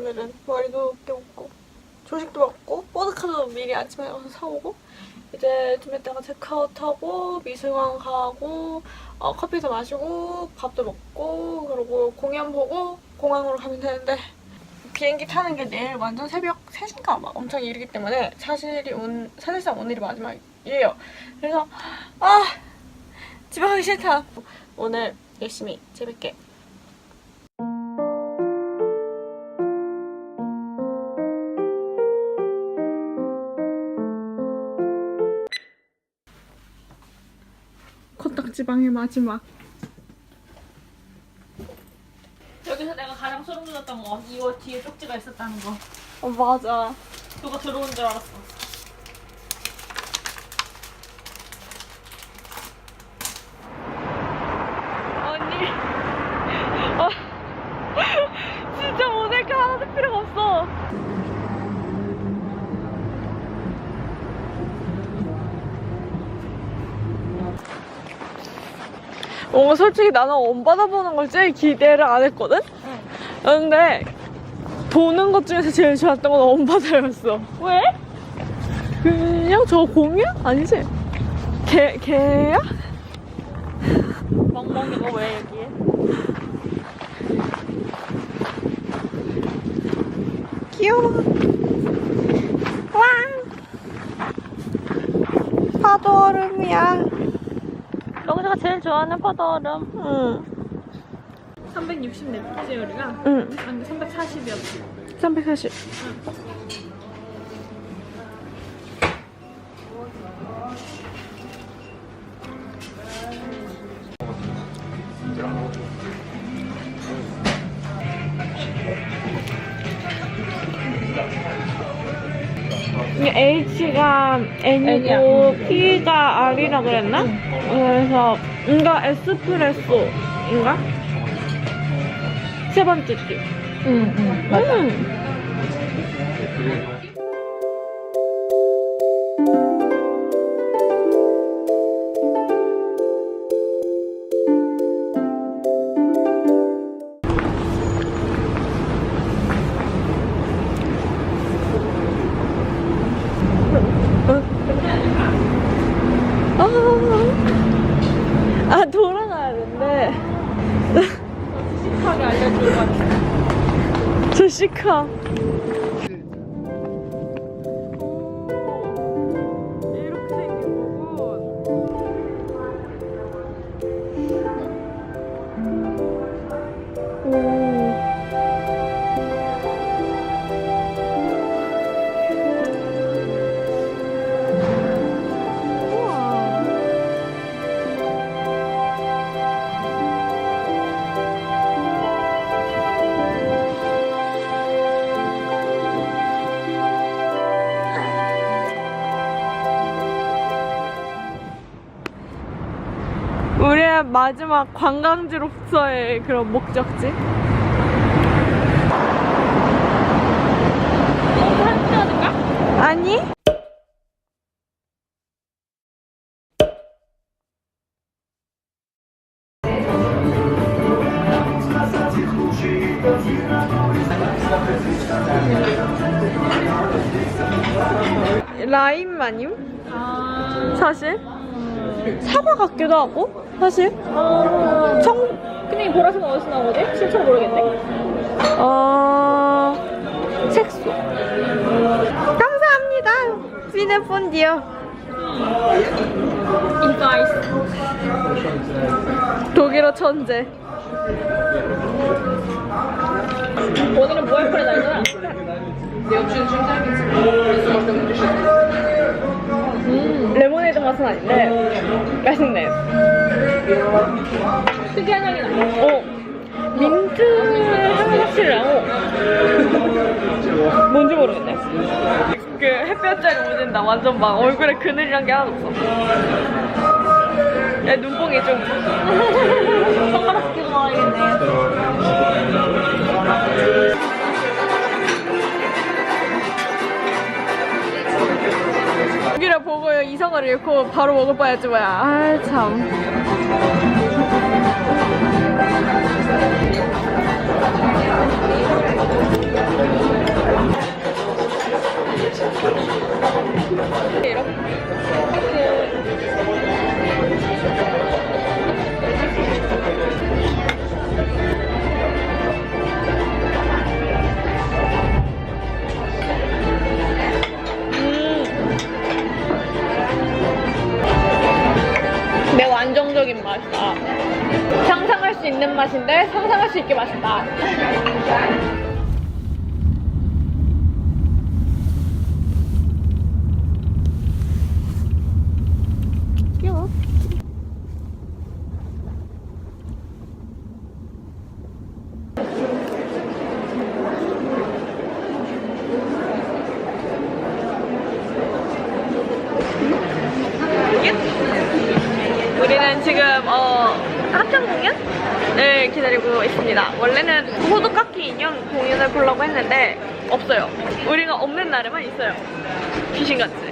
오늘은 머리도 감고 조식도 먹고 보드카도 미리 아침에 가서 사오고 이제 좀 이따가 체크아웃하고 미술관 가고 어, 커피도 마시고 밥도 먹고 그리고 공연 보고 공항으로 가면 되는데 비행기 타는 게 내일 완전 새벽 3시인가 막 엄청 이르기 때문에 사실이 온, 사실상 오늘이 마지막이에요. 그래서 아 집에 가기 싫다. 오늘 열심히 재밌게 방의 마지막. 여기서 내가 가장 소름 돋았던 거 이거 뒤에 쪽지가 있었다는 거 어 맞아. 누가 들어온 줄 알았어 언니. 아, 진짜 모자이크 하나도 필요가 없어. 어, 솔직히 나는 원 받아보는 걸 제일 기대를 안 했거든? 근데 보는 것 중에서 제일 좋았던 건원 받아였어. 왜? 그냥 저 공유? 아니지? 개, 개야? 멍멍이 너왜 여기에? 귀여워. 와. 파도 얼음이야. 여기서가 제일 좋아하는 파도 얼음 응. 360넷지 우리가? 응. 아니 340이었지 340. 이 H가 N이고 P가 R이라 그랬나? 그래서 이거 에스프레소인가? 세 번째 띠. 응응 음. 아, 저 마지막 관광지로서의 그런 목적지. 아니? 라임 마님? 아 사실? 사과 같기도 하고 사실? 어... 청... 근데 이 보라색은 어디서 나오지? 실제로 모르겠네. 어... 색소. 감사합니다 피네폰디어 인파이스. 독일어 천재. 오늘은 무알콜에 날거야 아닌데 맛있네. 특이한 향이 나어 민트 향은 확실히 나고 뭔지 모르겠네. 그 햇볕자리 오진다 완전 막 얼굴에 그늘이란 게 하나도 없어. 야 눈뽕이 좀. 선글라스 끼고 나와야겠네 보고요. 이성을 잃고 바로 먹을 뻔했지 뭐야. 아 참 이렇게 지금 어 합창 공연을 기다리고 있습니다. 원래는 호두깎이 인형 공연을 보려고 했는데 없어요. 우리가 없는 날에만 있어요. 귀신같이.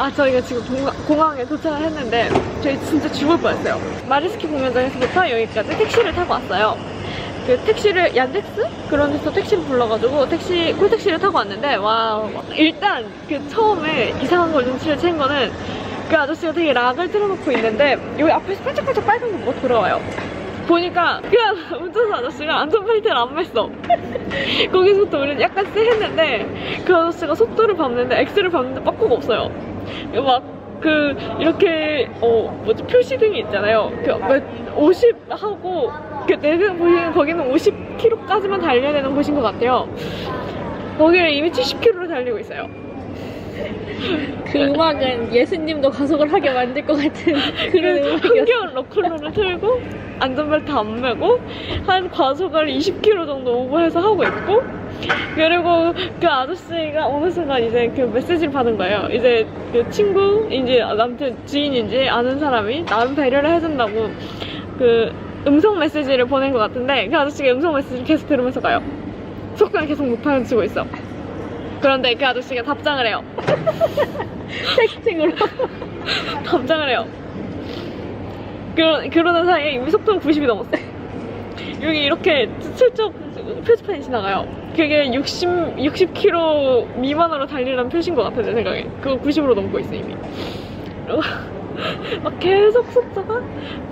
아 저희가 지금 공항, 에 도착을 했는데 저희 진짜 죽을 뻔했어요. 마리스키 공연장에서부터 여기까지 택시를 타고 왔어요. 그 택시를 얀덱스? 그런 데서 택시를 불러가지고 택시 콜택시를 타고 왔는데 와 일단 그 처음에 이상한 걸 눈치를 챈 거는 그 아저씨가 되게 락을 틀어놓고 있는데 여기 앞에서 반짝반짝 빨간 게 뭐가 돌아와요? 보니까 그 운전사 아저씨가 안전벨트를 안 맸어. 거기서부터 우리는 약간 쎄했는데 그 아저씨가 속도를 밟는데 엑스를 밟는데 빠꾸가 없어요 막 그 이렇게 어 뭐지 표시등이 있잖아요. 그50 하고 그 내가 보기에는 거기는 50km까지만 달려야 되는 곳인 것 같아요. 거기를 이미 70km로 달리고 있어요 그 음악은 예수님도 가속을 하게 만들 것 같은 그런 음악이었어. 흥겨운 러클롤을 틀고 안전벨트 안 매고 한 과속을 20km 정도 오버해서 하고 있고 그리고 그 아저씨가 어느 순간 이제 그 메시지를 받은 거예요. 이제 그 친구인지 남편 지인인지 아는 사람이 나름 배려를 해준다고 그 음성 메시지를 보낸 것 같은데 그 아저씨가 음성 메시지를 계속 들으면서 가요. 속도를 계속 치고 있어. 그런데 그 아저씨가 답장을 해요. 텍스팅으로. 답장을 해요. 그러, 그러는 사이에 이미 속도는 90이 넘었어. 여기 이렇게 슬쩍 표지판이 지나가요. 그게 60, 60km 미만으로 달리라는 표시인 것 같아, 내 생각에. 그거 90으로 넘고 있어, 이미. 막 계속 속도가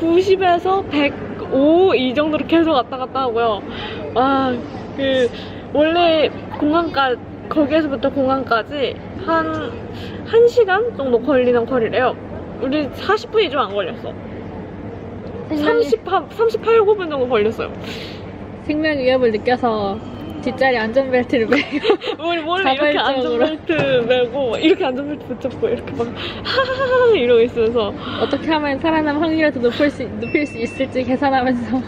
90에서 105 이 정도로 계속 왔다 갔다 하고요. 와, 그, 원래 공항까지, 거기에서부터 공항까지 한, 1시간 정도 걸리는 거리래요. 우리 40분이 좀 안 걸렸어. 30, 38, 9분 정도 걸렸어요. 생명 위협을 느껴서 뒷자리 안전벨트를 매요. 우리 원래 이렇게 자발적으로. 안전벨트 메고 막 이렇게 안전벨트 붙잡고 이렇게 막 하하하 이러고 있으면서 어떻게 하면 살아남 확률을 더 높일 수, 높일 수 있을지 계산하면서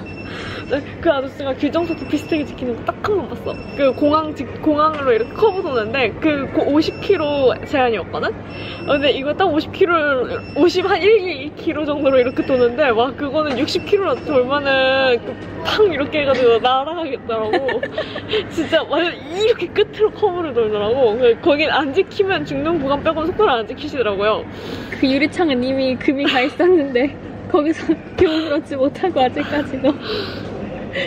그 아저씨가 규정속도 비슷하게 지키는 거 딱 한 번 봤어. 그 공항 직 공항으로 이렇게 커브 도는데 그 50km 제한이었거든. 어, 근데 이거 딱 50km 50 한 1, 2km 정도로 이렇게 도는데 와 그거는 60km 돌면은 그팡 이렇게 해가지고 날아가겠더라고. 진짜 완전 이렇게 끝으로 커브를 돌더라고. 그 거긴 안 지키면 죽는 구간 빼고는 속도를 안 지키시더라고요. 그 유리창은 이미 금이 가 있었는데 거기서 교훈을 얻지 못하고 아직까지도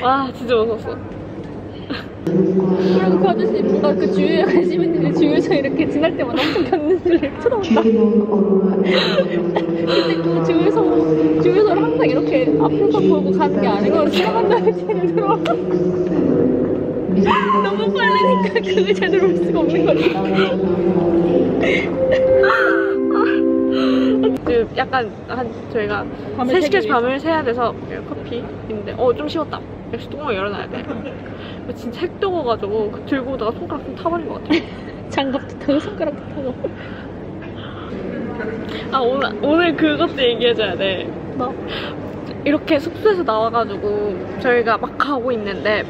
와 진짜 무서웠어. 그리고 그 아저씨 뭔가 그 주유에 관심 있는데 주유소 이렇게 지날 때마다 엄청 겼는지를 쳐다본다. 근데 그 주유소 주유소를 항상 이렇게 앞에서 보고 가는 게 아니고 지나간 다음에 뒤를 들어와 너무 빠르니까 그걸 제대로 볼 수가 없는 거지 그 약간 한 저희가 밤을 3시까지 새기 밤을 새야 돼서 커피인데. 어 좀 식었다. 역시 뚜껑을 열어놔야 돼. 진짜 핵 뜨거워가지고 그 들고 오다가 손가락 좀 타버린 것 같아 장갑도 타고 손가락도 타고. 아 오늘 오늘 그것도 얘기해줘야 돼. 뭐? 이렇게 숙소에서 나와가지고 저희가 막 가고 있는데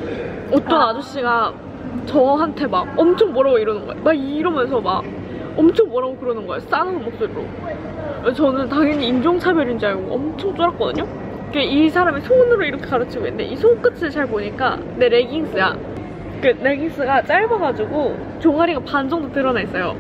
어떤 아. 아. 저씨가 저한테 막 엄청 뭐라고 이러는 거예요 막 이러면서 막 엄청 뭐라고 그러는 거예요 싸는 목소리로 저는 당연히 인종차별인 줄 알고 엄청 쫄았거든요? 그이 사람이 손으로 이렇게 가르치고 있는데 이 손끝을 잘 보니까 내 레깅스야. 그 레깅스가 짧아가지고 종아리가 반 정도 드러나 있어요.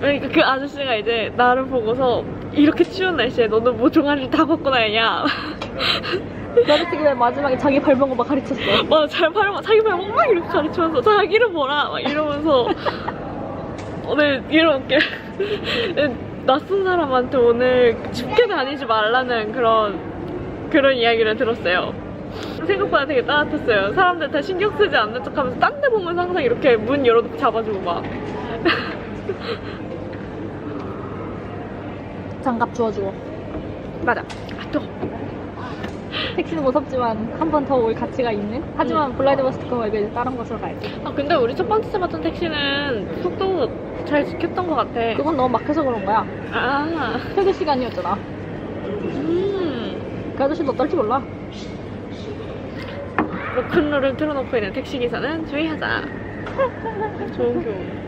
그러니까 그 아저씨가 이제 나를 보고서 이렇게 추운 날씨에 너는 뭐 종아리를 다 벗고 다니냐? 나르티기 마지막에 자기 발봉을 막 가르쳤어. 막잘 팔면 자기 발목 막 이렇게 가르치면서 자기를 보라! 막 이러면서. 오늘 이렇게 낯선 사람한테 오늘 춥게 다니지 말라는 그런 그런 이야기를 들었어요. 생각보다 되게 따뜻했어요. 사람들 다 신경 쓰지 않는 척 하면서 딴 데 보면 항상 이렇게 문 열어놓고 잡아주고 막. 장갑 주워주고. 맞아. 아, 또. 택시는 무섭지만 한 번 더 올 가치가 있는? 하지만 블라디보스토크 말고 이제 다른 곳으로 가야지. 아, 근데 우리 첫 번째 봤던 택시는 속도 잘 지켰던 것 같아. 그건 너무 막혀서 그런 거야. 아, 퇴근 시간이었잖아. 음. 그 아저씨 너 떨지 몰라. 로큰롤을 틀어놓고 있는 택시기사는 주의하자. 좋은 교훈.